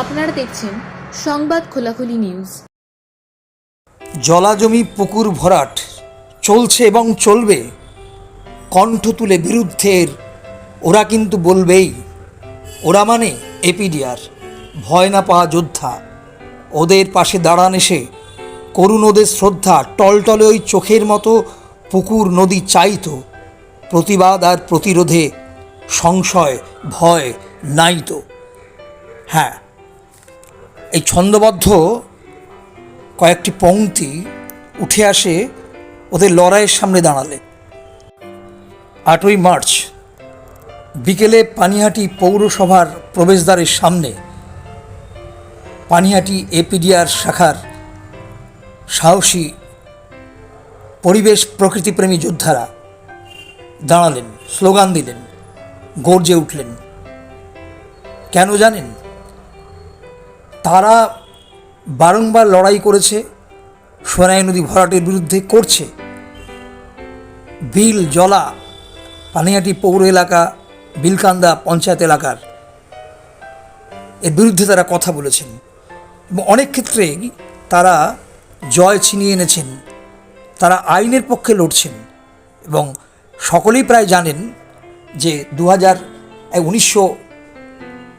আপনারা দেখছেন সংবাদ খোলাখুলি নিউজ। জলাজমি পুকুর ভরাট, চলছে এবং চলবে। কণ্ঠ তুলে বিরুদ্ধের, ওরা কিন্তু বলবেই। ওরা মানে এপিডিআর, ভয় না পাওয়া যোদ্ধা। ওদের পাশে দাঁড়ান এসে, করুণ ওদের শ্রদ্ধা, টলটলে ওই চোখের মতো পুকুর নদী চাইতো। প্রতিবাদ আর প্রতিরোধে সংশয়, ভয় নাই তো হ্যাঁ এই ছন্দবদ্ধ কয়েকটি পংক্তি উঠে আসে ওদের লড়াইয়ের সামনে দাঁড়ালে। আটই মার্চ, বিকেলে পানিহাটি পৌরসভার প্রবেশদ্বারের সামনে পানিহাটি এপিডিআর শাখার সাহসী পরিবেশ প্রকৃতিপ্রেমী যোদ্ধারা দাঁড়ালেন, স্লোগান দিলেন, গর্জে উঠলেন। কেন জানেন? তারা বারংবার লড়াই করেছে, সোনাই নদী ভরাটের বিরুদ্ধে করছে। বিল, জলা, পানিয়াটি পৌর এলাকা, বিলকান্দা পঞ্চায়েত এলাকার। এর বিরুদ্ধে তারা কথা বলেছেন। এবং অনেক ক্ষেত্রে তারা জয় ছিনিয়ে এনেছেন। তারা আইনের পক্ষে লড়ছেন। এবং সকলেই প্রায় জানেন যে দু হাজার উনিশশো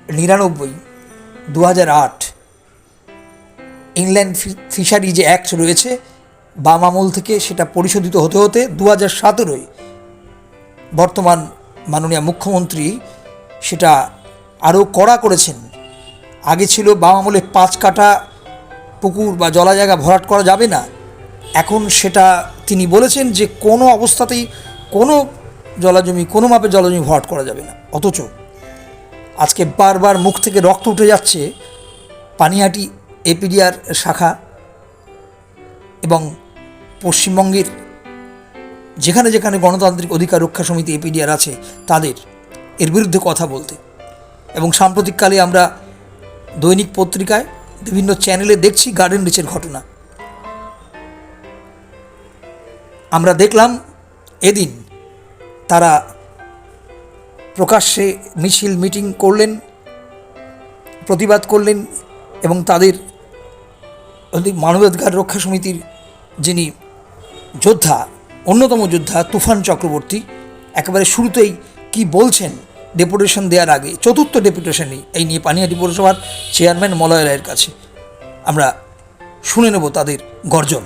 নিরানব্বই দু হাজার আট ইংল্যান্ড ফি- ফিশারি যে অ্যাক্ট রয়েছে বাম আমল থেকে সেটা পরিশোধিত হতে হতে দু হাজার সতেরোয় বর্তমান মাননীয় মুখ্যমন্ত্রী সেটা আরও কড়া করেছেন। আগে ছিল বাম আমলে পাঁচ কাটা পুকুর বা জলা জায়গা ভরাট করা যাবে না। এখন সেটা তিনি বলেছেন যে কোনো অবস্থাতেই কোনো জলাজমি, কোনো মাপে জলাজমি ভরাট করা যাবে না। অথচ আজকে বারবার মুখ থেকে রক্ত উঠে যাচ্ছে পানিহাটি এপিডিআর শাখা এবং পশ্চিমবঙ্গের যেখানে যেখানে গণতান্ত্রিক অধিকার রক্ষা সমিতি এপিডিআর আছে, তাদের এর বিরুদ্ধে কথা বলতে। এবং সাম্প্রতিককালে আমরা দৈনিক পত্রিকায় বিভিন্ন চ্যানেলে দেখছি গার্ডেন রিচের ঘটনা। আমরা দেখলাম এদিন তারা প্রকাশ্যে মিছিল, মিটিং করলেন, প্রতিবাদ করলেন এবং তাদের মানবাধিকার রক্ষা সমিতির যিনি যোদ্ধা, অন্যতম যোদ্ধা তুফান চক্রবর্তী, একেবারে শুরুতেই কি বলছেন ডেপুটেশন দেওয়ার আগে, চতুর্থ ডেপুটেশনই এই নিয়ে পানিহাটি পৌরসভার চেয়ারম্যান মলয় রায়ের কাছে। আমরা শুনে নেব তাদের গর্জন।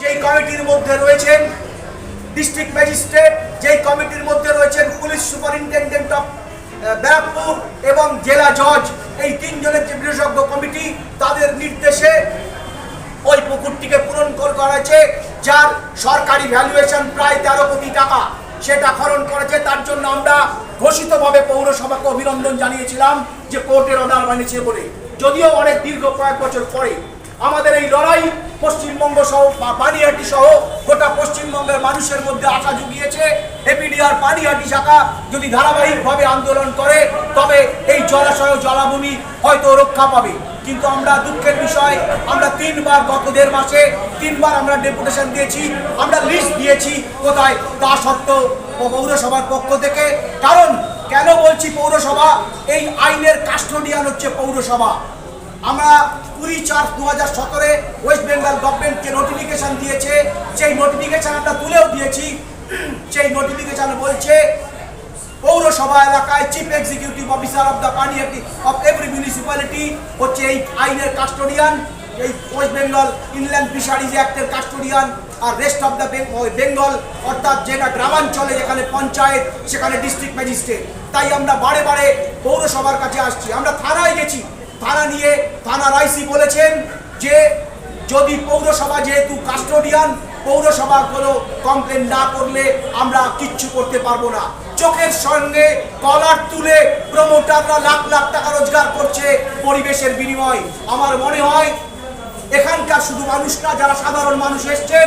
যেই কমিটির মধ্যে রয়েছেন ডিস্ট্রিক্ট ম্যাজিস্ট্রেট যেই কমিটির মধ্যে রয়েছেন পুলিশ সুপারিনটেন্ডেন্ট অফ ব্যারাকপুর এবং জেলা জজ, এই তিনজনের যে বিশেষজ্ঞ কমিটি, তাদের নির্দেশে ওই পুকুরটিকে পূরণ কর- করা হয়েছে, যার সরকারি ভ্যালুয়েশন প্রায় তেরো কোটি টাকা। সেটা খরণ করেছে, তার জন্য আমরা ঘোষিতভাবে পৌরসভাকে অভিনন্দন জানিয়েছিলাম যে কোর্টের অর্ডার মানিয়েছে বলে। যদিও অনেক দীর্ঘ কয়েক বছর পরে আমাদের এই লড়াই পশ্চিমবঙ্গ সহ পানিহাটি সহ গোটা পশ্চিমবঙ্গের মানুষের মধ্যে আশা জুগিয়েছে। এপিডিআর পানিহাটি শাখা যদি ধারাবাহিকভাবে আন্দোলন করে, তবে এই জলাশয় জলাভূমি হয়তো রক্ষা পাবে। কিন্তু আমরা দুঃখের বিষয়, আমরা তিনবার গত দেড় মাসে তিনবার আমরা ডেপুটেশন দিয়েছি, আমরা লিস্ট দিয়েছি কোথায় তা সত্ত্বেও পৌরসভার পক্ষ থেকে। কারণ কেন বলছি পৌরসভা? এই আইনের কাস্টোডিয়ান হচ্ছে পৌরসভা। আমরা কুড়ি চার দু হাজার সতেরো ওয়েস্ট বেঙ্গল গভর্নমেন্টকে নোটিফিকেশন দিয়েছে। সেই নোটিফিকেশন আমরা তুলেও দিয়েছি সেই নোটিফিকেশন বলছে, পৌরসভা এলাকায় chief executive officer of the পানি অফ এভরি মিউনিসিপ্যালিটি হচ্ছে এই আইনের কাস্টোডিয়ান এই ওয়েস্ট বেঙ্গল ইনল্যান্ড ফিশারিজ অ্যাক্টের কাস্টোডিয়ান আর রেস্ট অফ দ্য বেঙ্গল অর্থাৎ যেটা গ্রামাঞ্চলে যেখানে পঞ্চায়েত, সেখানে ডিস্ট্রিক্ট ম্যাজিস্ট্রেট তাই আমরা বারে বারে পৌরসভার কাছে আসছি। আমরা থানায় গেছি। থানা নিয়ে থানার আইসি বলেছেন যে যদি পৌরসভা যেহেতু কাস্টোডিয়ান পৌরসভা কোনো কমপ্লেন না করলে আমরা কিচ্ছু করতে পারব না। চোখের সঙ্গে কলার তুলে প্রমোটাররা লাখ লাখ টাকা রোজগার করছে পরিবেশের বিনিময়। আমার মনে হয় এখানকার শুধু মানুষ না, যারা সাধারণ মানুষ এসছেন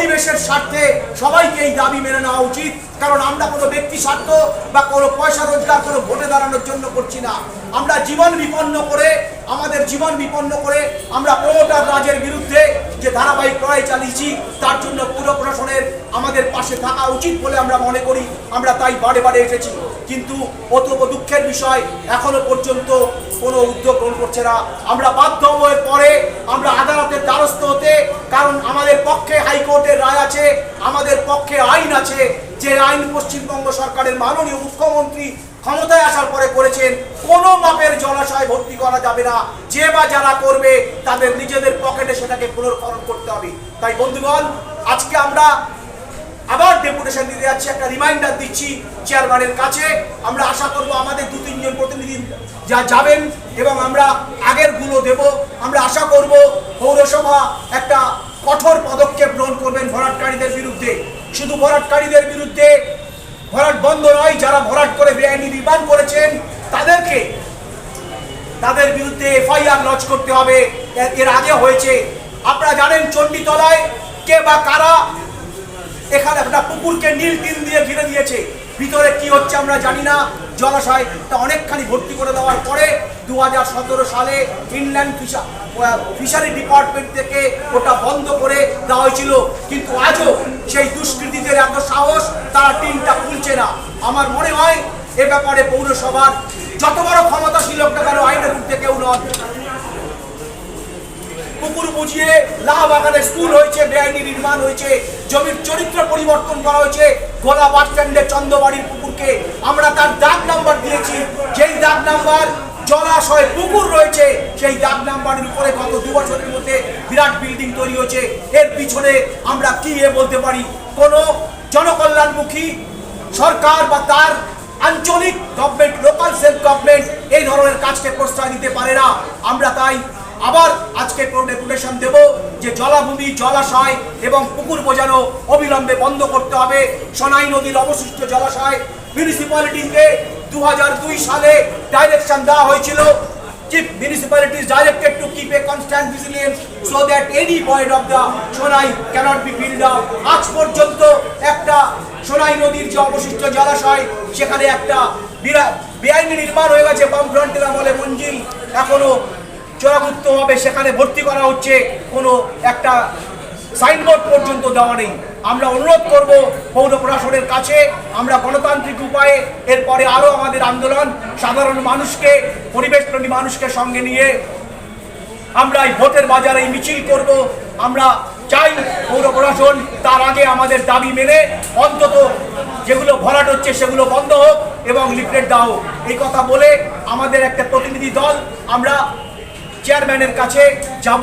পরিবেশের স্বার্থে সবাইকে এই দাবি মেনে নেওয়া উচিত। কারণ আমরা কোনো ব্যক্তি স্বার্থ বা কোনো পয়সা রোজগার, কোনো ভোটে দাঁড়ানোর জন্য করছি না। আমরা জীবন বিপন্ন করে, আমাদের জীবন বিপন্ন করে আমরা প্রমোটার রাজের বিরুদ্ধে যে ধারাবাহিক লড়াই চালিয়েছি, তার জন্য পুরো প্রশাসনের আমাদের পাশে থাকা উচিত বলে আমরা মনে করি। আমরা তাই বারে বারে এসেছি। কিন্তু অত্যন্ত দুঃখের বিষয় এখনও পর্যন্ত কোনো উদ্যোগ গ্রহণ করছে না। আমরা বাধ্য হয়ে পরে আমরা আদালতের দ্বারস্থ হতে, কারণ আমাদের পক্ষে হাইকোর্টের রায় আছে, আমাদের পক্ষে আইন আছে, যে আইন পশ্চিমবঙ্গ সরকারের মাননীয় মুখ্যমন্ত্রী ক্ষমতায় আসার পরে করেছেন, কোনো মাপের জলাশয় ভর্তি করা যাবে না। যে বা যারা করবে, তাদের নিজেদের পকেটে সেটাকে পুনর্করণ করতে হবে। তাই বন্ধুগণ, আজকে আমরা আবার ডেপুটেশন দিতে যাচ্ছি, একটা রিমাইন্ডার দিচ্ছি চেয়ারম্যানের কাছে। আমরা আশা করব আমাদের দু, তিনজন প্রতিনিধি যা যাবেন এবং আমরা আগেরগুলো দেব। আমরা আশা করব পৌরসভা একটা কঠোর পদক্ষেপ গ্রহণ করবেন ভরাটকারীদের বিরুদ্ধে। শুধু ভরাটকারীদের বিরুদ্ধে ভরাট বন্ধ নয়, যারা ভরাট করে বেআইনি নির্মাণ করেছেন, তাদেরকে তাদের বিরুদ্ধে এফআইআর লঞ্চ করতে হবে। এর- আগে হয়েছে। আপনারা জানেন চণ্ডীতলায় কে বা কারা এখানে একটা পুকুরকে নীল টিন দিয়ে ঘিরে দিয়েছে। ভিতরে কি হচ্ছে আমরা জানি না। জলাশয়টা অনেকখানি ভর্তি করে দেওয়ার পরে দু হাজার সতেরো সালে ইনল্যান্ড ফিশা ফিশারি ডিপার্টমেন্ট থেকে ওটা বন্ধ করে দেওয়া হয়েছিল। কিন্তু আজও সেই দুষ্কৃতীদের এত সাহস, তারা টিনটা খুলছে না। আমার মনে হয় এ ব্যাপারে পৌরসভার যত বড় ক্ষমতাশীল লোকটা কেন, আইনের ঊর্ধ্বে কেউ নয় পুকুর বুঝিয়ে লাহ বাগানে স্কুল হয়েছে, বেআইনি নির্মাণ হয়েছে, জমির চরিত্র পরিবর্তন করা হয়েছে। গোলা বাস স্ট্যান্ডে চন্দ্রবাড়ির পুকুরকে আমরা তার দাগ নাম্বার দিয়েছি। যেই দাগ নাম্বার জলাশয় পুকুর রয়েছে, সেই দাগ নাম্বারের উপরে গত দু বছরের মধ্যে বিরাট বিল্ডিং তৈরি হয়েছে। এর পিছনে আমরা কি এ বলতে পারি? কোনো জনকল্যাণমুখী সরকার বা তার আঞ্চলিক গভর্নমেন্ট লোকাল সেলফ গভর্নমেন্ট এই ধরনের কাজকে প্রশ্রয় দিতে পারে না। আমরা তাই আবার আজকে ডেপুটেশন দেব যে জলাভূমি, জলাশয় এবং পুকুর বোঝানো অবিলম্বে বন্ধ করতে হবে। সোনাই নদীর অবশিষ্ট জলাশয় মিউনিসিপ্যালিটিকে দু দুই সালে ডাইরেকশন দেওয়া হয়েছিল। Chief municipalities directed to keep a constant vigilance so that any point of the Sonai cannot be filled up. আজ পর্যন্ত একটা সোনাই নদীর যে অবশিষ্ট জলাশয়, সেখানে একটা বেআইনি নির্মাণ হয়ে গেছে। বামফ্রন্টের আমলে মঞ্জিল এখনও চোরাগুপ্তভাবে সেখানে ভর্তি করা হচ্ছে, কোনো একটা সাইনবোর্ড পর্যন্ত দেওয়া নেই। আমরা অনুরোধ করব পৌর প্রশাসনের কাছে, আমরা গণতান্ত্রিক উপায়ে এরপরে আরও আমাদের আন্দোলন, সাধারণ মানুষকে, পরিবেশপ্রেমী মানুষকে সঙ্গে নিয়ে আমরা এই ভোটের বাজারে মিছিল করব। আমরা চাই পৌর প্রশাসন তার আগে আমাদের দাবি মেনে অন্তত যেগুলো ভরাট হচ্ছে সেগুলো বন্ধ হোক এবং লিফলেট হোক। এই কথা বলে আমাদের একটা প্রতিনিধি দল, আমরা চেয়ারম্যানের কাছে যাব,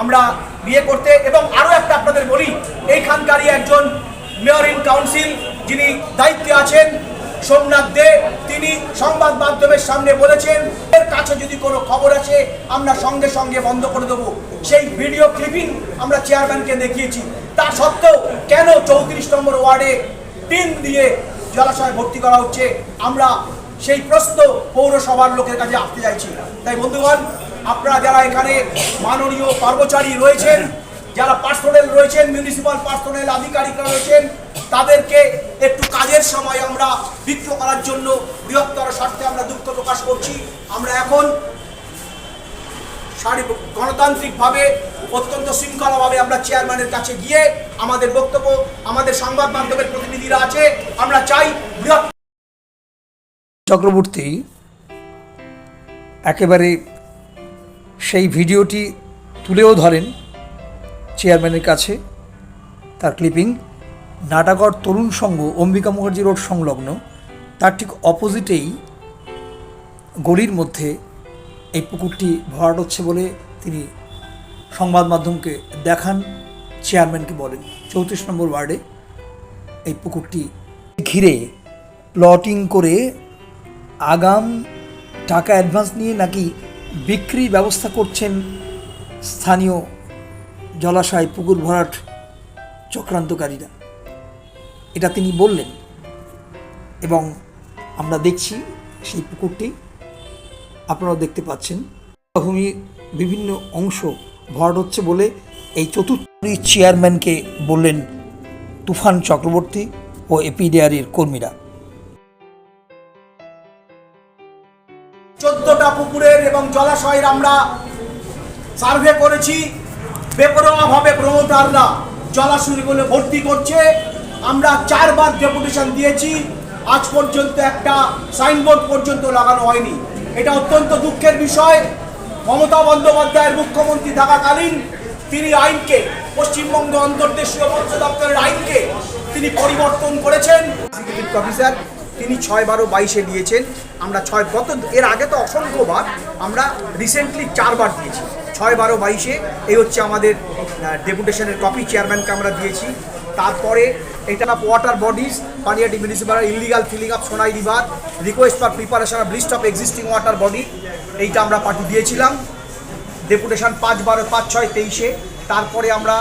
আমরা বিয়ে করতে। এবং আরও একটা আপনাদের বলি, এইখানকারই একজন মেয়র ইন কাউন্সিল যিনি দায়িত্বে আছেন, সোমনাথ দে, তিনি সংবাদ মাধ্যমের সামনে বলেছেন, এর কাছে যদি কোনো খবর আছে আমরা সঙ্গে সঙ্গে বন্ধ করে দেবো। সেই ভিডিও ক্লিপিং আমরা চেয়ারম্যানকে দেখিয়েছি। তা সত্ত্বেও কেন চৌত্রিশ নম্বর ওয়ার্ডে টিন দিয়ে জলাশয় ভর্তি করা হচ্ছে? আমরা সেই প্রশ্ন পৌরসভার লোকের কাছে আসতে চাইছি। তাই বন্ধুগণ আপনারা যারা এখানে মাননীয় কর্মচারী রয়েছেন, যারা পার্সোনেল রয়েছেন মিউনিসিপাল পার্সোনেল আধিকারিকরা রয়েছেন, তাদেরকে একটু কাজের সময় আমরা বিক্ষোভ করার জন্য বৃহত্তর স্বার্থে আমরা দুঃখ প্রকাশ করছি। আমরা এখন সারি গণতান্ত্রিকভাবে, অত্যন্ত শৃঙ্খলাভাবে আমরা চেয়ারম্যানের কাছে গিয়ে আমাদের বক্তব্য, আমাদের সংবাদ মাধ্যমের প্রতিনিধিরা আছে, আমরা চাই বৃহৎ চক্রবর্তী, একেবারে সেই ভিডিওটি তুলেও ধরেন চেয়ারম্যানের কাছে। তার ক্লিপিং নাটাগড় তরুণ সংঘ, অম্বিকা মুখার্জি রোড সংলগ্ন, তার ঠিক অপোজিটেই গলির মধ্যে এই পুকুরটি ভরাট হচ্ছে বলে তিনি সংবাদ মাধ্যমকে দেখান, চেয়ারম্যানকে বলেন। চৌত্রিশ নম্বর ওয়ার্ডে এই পুকুরটি ঘিরে প্লটিং করে আগাম টাকা অ্যাডভান্স নিয়ে নাকি বিক্রি ব্যবস্থা করছেন স্থানীয় জলাশয় পুকুর ভরাট চক্রান্তকারীরা। এটা তিনি বললেন এবং আমরা দেখছি সেই পুকুরটি। আপনারাও দেখতে পাচ্ছেন। ভূমি বিভিন্ন অংশ ভরাট হচ্ছে বলে এই চতুর্থ চেয়ারম্যানকে বললেন তুফান চক্রবর্তী ও এপিডিআরির কর্মীরা। চোদ্দটা পুকুরের এবং জলাশয়ের আমরা সার্ভে করেছি। বেপরোয়াভাবে প্রমোটাররা জলাশয়গুলো ভর্তি করছে। আমরা চারবার ডেপুটেশন দিয়েছি। আজ পর্যন্ত একটা সাইনবোর্ড পর্যন্ত লাগানো হয়নি। এটা অত্যন্ত দুঃখের বিষয়। মমতা বন্দ্যোপাধ্যায়ের মুখ্যমন্ত্রী থাকাকালীন তিনি আইনকে, পশ্চিমবঙ্গ অন্তর্দেশীয় মৎস্য দপ্তরের আইনকে তিনি পরিবর্তন করেছেন। অফিসার তিনি ছয় বারো বাইশে দিয়েছেন। আমরা ছয়, গত, এর আগে তো অসংখ্যবার আমরা রিসেন্টলি চারবার দিয়েছি। ছয় বারো বাইশে, এই হচ্ছে আমাদের ডেপুটেশনের কপি চেয়ারম্যানকে আমরা দিয়েছি। তারপরে এটা water bodies Panihati municipal illegal filling up Sonai river request for preparation of list of existing water body এইটা আমরা পাঠিয়ে দিয়েছিলাম। ডেপুটেশন পাঁচ বারো পাঁচ ছয় তেইশে। তারপরে আমরা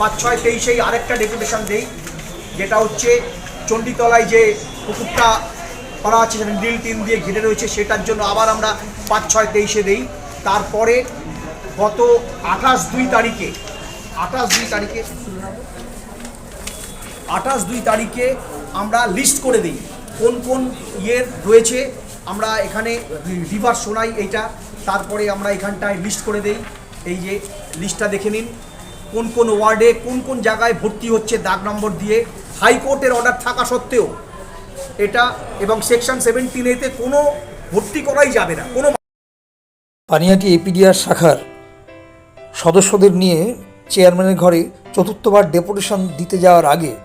পাঁচ ছয় তেইশেই আরেকটা ডেপুটেশন দেই, যেটা হচ্ছে চণ্ডীতলায় যে পুকুরটা করা আছে সেখানে ডিল টিন দিয়ে ঘিরে রয়েছে, সেটার জন্য আবার আমরা পাঁচ, ছয়, তেইশে দেই। তারপরে গত আঠাশ দুই তারিখে, আঠাশ দুই তারিখে, আঠাশ দুই তারিখে আমরা লিস্ট করে দিই কোন কোন ইয়ের রয়েছে। আমরা এখানে রিভার শোনাই এইটা, তারপরে আমরা এখানটায় লিস্ট করে দেই। এই যে লিস্টটা দেখে নিন। কোন কোন ওয়ার্ডে কোন কোন জায়গায় ভর্তি হচ্ছে দাগ নম্বর দিয়ে। হাইকোর্টের অর্ডার থাকা সত্ত্বেও এটা এবং সেকশন সেভেন্টিন এতে কোনো ভর্তি করাই যাবে না। কোনো পানিহাটি এপিডিআর শাখার সদস্যদের নিয়ে চেয়ারম্যানের ঘরে চতুর্থবার ডেপুটেশন দিতে যাওয়ার আগে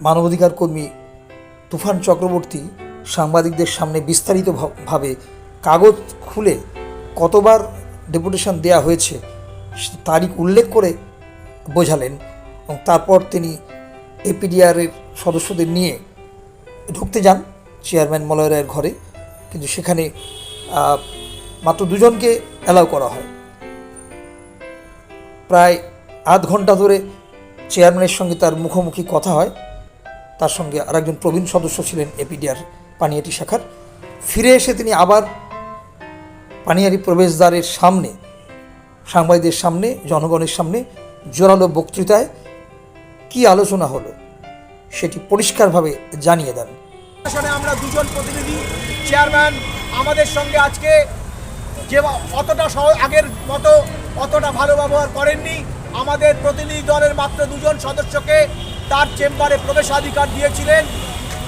মানবাধিকার কর্মী তুফান চক্রবর্তী সাংবাদিকদের সামনে বিস্তারিত ভা- কাগজ খুলে কতবার ডেপুটেশন দেয়া হয়েছে তারিখ উল্লেখ করে বোঝালেন এবং তারপর তিনি এপিডিআরের সদস্যদের নিয়ে ঢুকতে যান চেয়ারম্যান মলয় রায়ের ঘরে, কিন্তু সেখানে মাত্র দুজনকে অ্যালাউ করা হয়। প্রায় আধ ঘণ্টা ধরে চেয়ারম্যানের সঙ্গে তার মুখোমুখি কথা হয়। তার সঙ্গে আরেকজন প্রবীণ সদস্য ছিলেন এপিডিআর পানিয়াটি শাখার। ফিরে এসে তিনি আবার পানিয়ারি প্রবেশদ্বারের সামনে, সাংবাদিকদের সামনে, জনগণের সামনে জোরালো বক্তৃতায় কী আলোচনা হলো? সেটি পরিষ্কারভাবে জানিয়ে দেন। আসলে আমরা দুজন প্রতিনিধি, চেয়ারম্যান, আমাদের সঙ্গে আজকে যে অতটা সহ- আগের মতো অতটা ভালো ব্যবহার করেননি, আমাদের প্রতিনিধি দলের মাত্র দুজন সদস্যকে তার চেম্বারে প্রবেশাধিকার দিয়েছিলেন।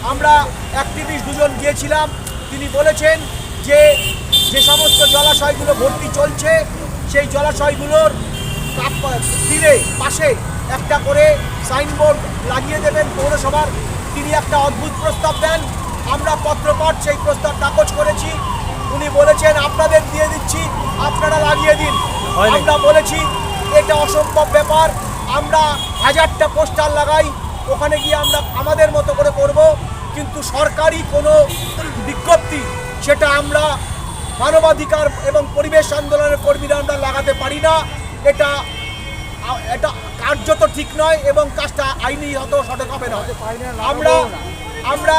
আমরা অ্যাক্টিভিস্ট দুজন গিয়েছিলাম। তিনি বলেছেন যে যে সমস্ত জলাশয়গুলো ভর্তি চলছে, সেই জলাশয়গুলোর তীরে, পাশে একটা করে সাইনবোর্ড লাগিয়ে দেবেন পৌরসভার। তিনি একটা অদ্ভুত প্রস্তাব দেন। আমরা পত্রপাঠ সেই প্রস্তাব নাকচ করেছি। উনি বলেছেন আপনাদের দিয়ে দিচ্ছি আপনারা লাগিয়ে দিন। আমরা বলেছি এটা অসম্ভব ব্যাপার। আমরা হাজারটা পোস্টার লাগাই ওখানে গিয়ে আমরা আমাদের মতো করে করব। কিন্তু সরকারি কোনো বিজ্ঞপ্তি সেটা আমরা মানবাধিকার এবং পরিবেশ আন্দোলনের কর্মীরা আমরা লাগাতে পারি না। এটা এটা কার্যত ঠিক নয় এবং কাজটা আইনি হয়তো সঠিক হবে না। আমরা আমরা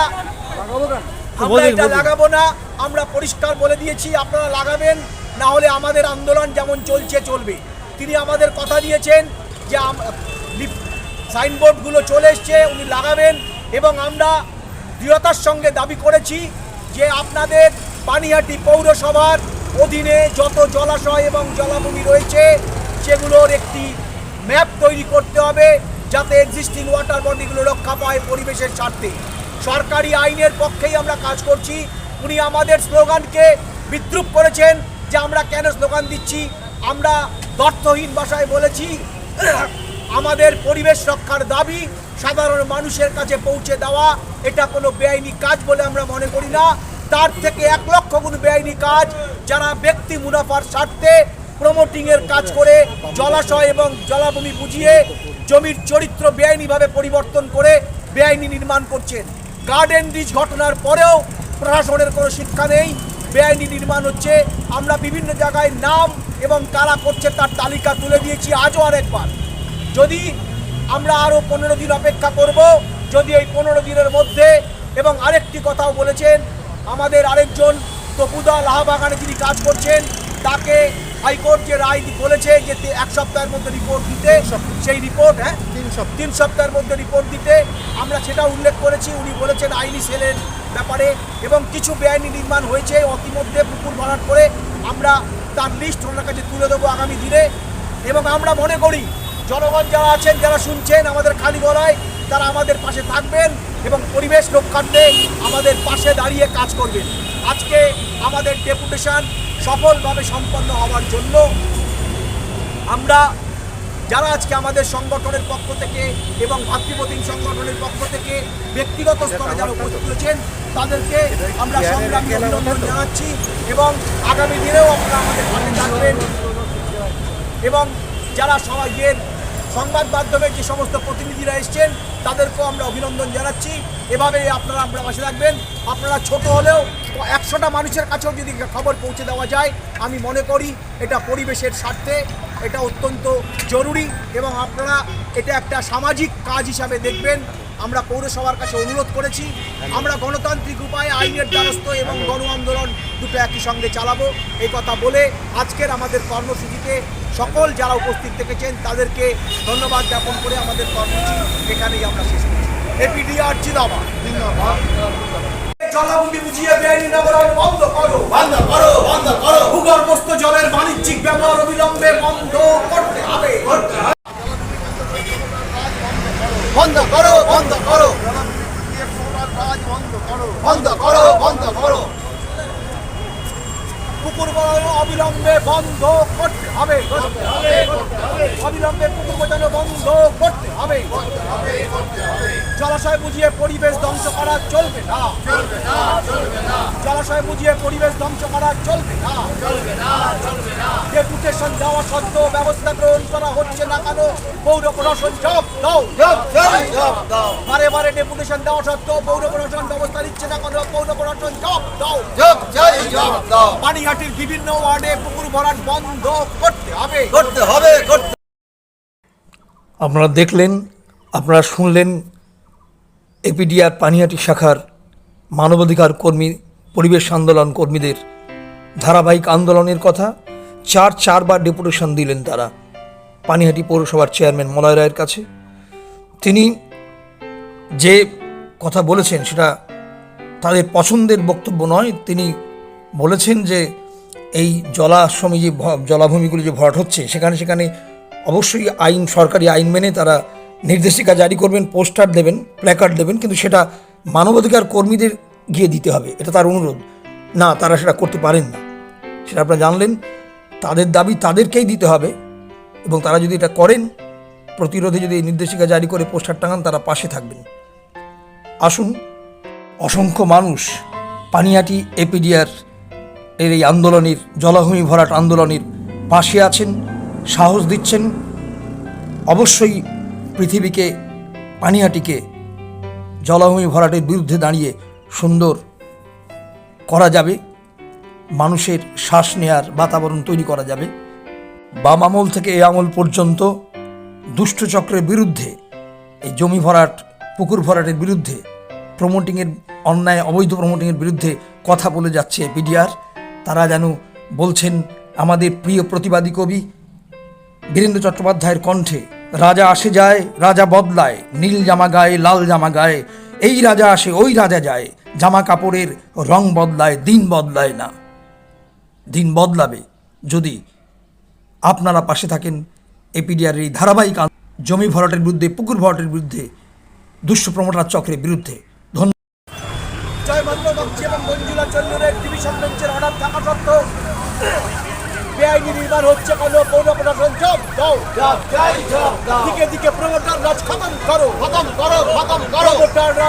আমরা এটা লাগাবো না। আমরা পরিষ্কার বলে দিয়েছি আপনারা লাগাবেন না হলে আমাদের আন্দোলন যেমন চলছে চলবে। তিনি আমাদের কথা দিয়েছেন যে সাইনবোর্ডগুলো চলে এসছে উনি লাগাবেন এবং আমরা দৃঢ়তার সঙ্গে দাবি করেছি যে আপনাদের পানিহাটি পৌরসভার অধীনে যত জলাশয় এবং জলাভূমি রয়েছে সেগুলোর একটি ম্যাপ তৈরি করতে হবে যাতে এক্সিস্টিং ওয়াটার বডিগুলো রক্ষা পায় পরিবেশের স্বার্থে। সরকারি আইনের পক্ষেই আমরা কাজ করছি। উনি আমাদের স্লোগানকে বিদ্রুপ করেছেন যে আমরা কেন স্লোগান দিচ্ছি। আমরা দর্থহীন ভাষায় বলেছি, আমাদের পরিবেশ রক্ষার দাবি সাধারণ মানুষের কাছে পৌঁছে দেওয়া। এটা কোনো বেআইনি কাজ বলে আমরা মনে করি না। তার থেকে এক লক্ষ গুণ বেআইনি কাজ যারা ব্যক্তি মুনাফার স্বার্থে প্রমোটিং এর কাজ করে জলাশয় এবং জলাভূমি বুঝিয়ে জমির চরিত্র বেআইনিভাবে পরিবর্তন করে বেআইনি নির্মাণ করছেন। গার্ডেন রিচ ঘটনার পরেও প্রশাসনের কোনো শিক্ষা নেই। বেআইনি নির্মাণ হচ্ছে। আমরা বিভিন্ন জায়গায় নাম এবং কারা করছে, তার তালিকা তুলে দিয়েছি আজও আরেকবার। যদি আমরা আরও পনেরো দিন অপেক্ষা করব, যদি এই পনেরো দিনের মধ্যে এবং আরেকটি কথাও বলেছেন আমাদের আরেকজন তপুদা লাহাবাগানে যিনি কাজ করছেন, তাকে হাইকোর্ট যে রায় বলেছে যে এক সপ্তাহের মধ্যে রিপোর্ট দিতে সেই রিপোর্ট হ্যাঁ তিন সপ্তাহ। তিন সপ্তাহের মধ্যে রিপোর্ট দিতে আমরা সেটা উল্লেখ করেছি। উনি বলেছেন আইনি সেলের ব্যাপারে এবং কিছু বেআইনি নির্মাণ হয়েছে। অতিমধ্যে পুকুর ভরাট করে আমরা তার লিস্ট ওনার কাছে তুলে দেবো আগামী দিনে। এবং আমরা মনে করি জনগণ যারা আছেন যারা শুনছেন আমাদের খালি গলায় তারা আমাদের পাশে থাকবেন এবং পরিবেশ রক্ষার্থে আমাদের পাশে দাঁড়িয়ে কাজ করবেন। আজকে আমাদের ডেপুটেশন সফলভাবে সম্পন্ন হওয়ার জন্য আমরা যারা আজকে আমাদের সংগঠনের পক্ষ থেকে এবং ভাতৃপ্রতিম সংগঠনের পক্ষ থেকে ব্যক্তিগত স্তরে যারা উপস্থিত হয়েছেন তাদেরকে আমরা সংগ্রামী অভিনন্দন জানাচ্ছি এবং আগামী দিনেও আপনারা আমাদের পাশে থাকবেন এবং যারা সবাইয়ের সংবাদ মাধ্যমের যে সমস্ত প্রতিনিধিরা এসছেন, তাদেরকেও আমরা অভিনন্দন জানাচ্ছি। এভাবে আপনারা আমরা পাশে থাকবেন। আপনারা ছোট হলেও একশোটা মানুষের কাছেও যদি খবর পৌঁছে দেওয়া যায়, আমি মনে করি এটা পরিবেশের স্বার্থে, এটা অত্যন্ত জরুরি এবং আপনারা এটা একটা সামাজিক কাজ হিসাবে দেখবেন। আমরা পৌরসভার কাছে অনুরোধ করেছি আমরা গণতান্ত্রিক উপায়ে আইনের দ্বারস্থ এবং গণ আন্দোলন দুটো একই সঙ্গে চালাবো। এই কথা বলে আজকের আমাদের কর্মসূচিতে সকল যারা উপস্থিত থেকেছেন তাদেরকে ধন্যবাদ জ্ঞাপন করে আমাদের কর্মসূচি এখানেই আমরা শেষ করছি। এপিডিআর জিন্দাবাদ। জলাভূমি বুঝিয়ে বেআইনি নগরায়ণ বন্ধ করো। বন্ধ করো বন্ধ করো। ভূগর্ভস্থ জলের বাণিজ্যিক ব্যবহার অবিলম্বে বন্ধ করতে হবে। বন্ধ করো। বন্ধ করো বন্ধ করো। পুকুর অবিলম্বে বন্ধ করতে হবে। অবিলম্বে পুকুর বোঝানো বন্ধ করতে হবে। জলাশয় বুঝিয়ে পরিবেশ ধ্বংস করা চলবে না। জলাশয় বুঝিয়ে পরিবেশ ধ্বংস করা চলবে না। ডেপুটেশন ব্যবস্থা গ্রহণ করা হচ্ছে না কেন? পৌর প্রশাসন জব দাও। বারে বারে ডেপুটেশন দেওয়া সত্ত্বেও পৌর প্রশাসন ব্যবস্থা নিচ্ছে না কেন? পৌর প্রশাসন জব দাও। জব দাও। পানিঘাটির বিভিন্ন ওয়ার্ডে পুকুর ভরাট বন্ধ করতে হবে। করতে হবে করতে আপনারা দেখলেন আপনারা শুনলেন এপিডিআর পানিহাটি শাখার মানবাধিকার কর্মী পরিবেশ আন্দোলন কর্মীদের ধারাবাহিক আন্দোলনের কথা। চার চারবার ডেপুটেশন দিলেন তারা। পানিহাটি পৌরসভার চেয়ারম্যান মলয় রায়ের কাছে। তিনি যে কথা বলেছেন সেটা তাদের পছন্দের বক্তব্য নয়। তিনি বলেছেন যে এই জলাশ্রমী যে জলাভূমিগুলি যে ভরাট হচ্ছে, সেখানে সেখানে অবশ্যই আইন, সরকারি আইন মেনে তারা নির্দেশিকা জারি করবেন, পোস্টার দেবেন, প্ল্যাকার্ড দেবেন, কিন্তু সেটা মানবাধিকার কর্মীদের গিয়ে দিতে হবে। এটা তার অনুরোধ। না, তারা সেটা করতে পারেন না। সেটা আপনারা জানলেন। তাদের দাবি তাদেরকেই দিতে হবে এবং তারা যদি এটা করেন, প্রতিরোধে যদি এই নির্দেশিকা জারি করে পোস্টার টাঙান, তারা পাশে থাকবেন। আসুন, অসংখ্য মানুষ পানিয়াটি এপিডিআর এর এই আন্দোলনের, জলাভূমি ভরাট আন্দোলনের পাশে আছেন, সাহস দিচ্ছেন। অবশ্যই পৃথিবীকে পানিহাটিকে জলাভূমি ভরাটের বিরুদ্ধে দাঁড়িয়ে সুন্দর করা যাবে। মানুষের শ্বাস নেয়ার বাতাবরণ তৈরি করা যাবে। বাম আমল থেকে এই আমল পর্যন্ত দুষ্টচক্রের বিরুদ্ধে, এই জমি ভরাট, পুকুর ভরাটের বিরুদ্ধে প্রমোটিংয়ের অন্যায়, অবৈধ প্রমোটিংয়ের বিরুদ্ধে কথা বলে যাচ্ছে বিডিআর তারা যেন বলছেন, আমাদের প্রিয় প্রতিবাদী কবি বীরেন্দ্র চট্টোপাধ্যায়ের কণ্ঠে, রাজা আসে যায়, রাজা বদলায়, নীল জামা গায়ে লাল জামা গায়ে, এই রাজা আসে, ওই রাজা যায়, জামা কাপড়ের রং বদলায়, দিন বদলায় না। দিন বদলাবে। যদি আপনারা পাশে থাকেন এপিডিআর এই ধারাবাহিক জমি ভরাটের বিরুদ্ধে পুকুর ভরাটের বিরুদ্ধে দুষ্ট প্রমোটার চক্রের বিরুদ্ধে। ধন্যবাদ জয় বক্সি এবং মঞ্জুলা চন্দ্রের ডিভিশন বেঞ্চের অর্ডার থাকা সত্ত্বেও বেআইনি নির্মাণ হচ্ছে কেন পৌর প্রশাসন। জব দাও জব জয় জব। দাও দিকে দিকে প্রমোটার খতম করো খতম করো খতম করো। প্রমোটাররা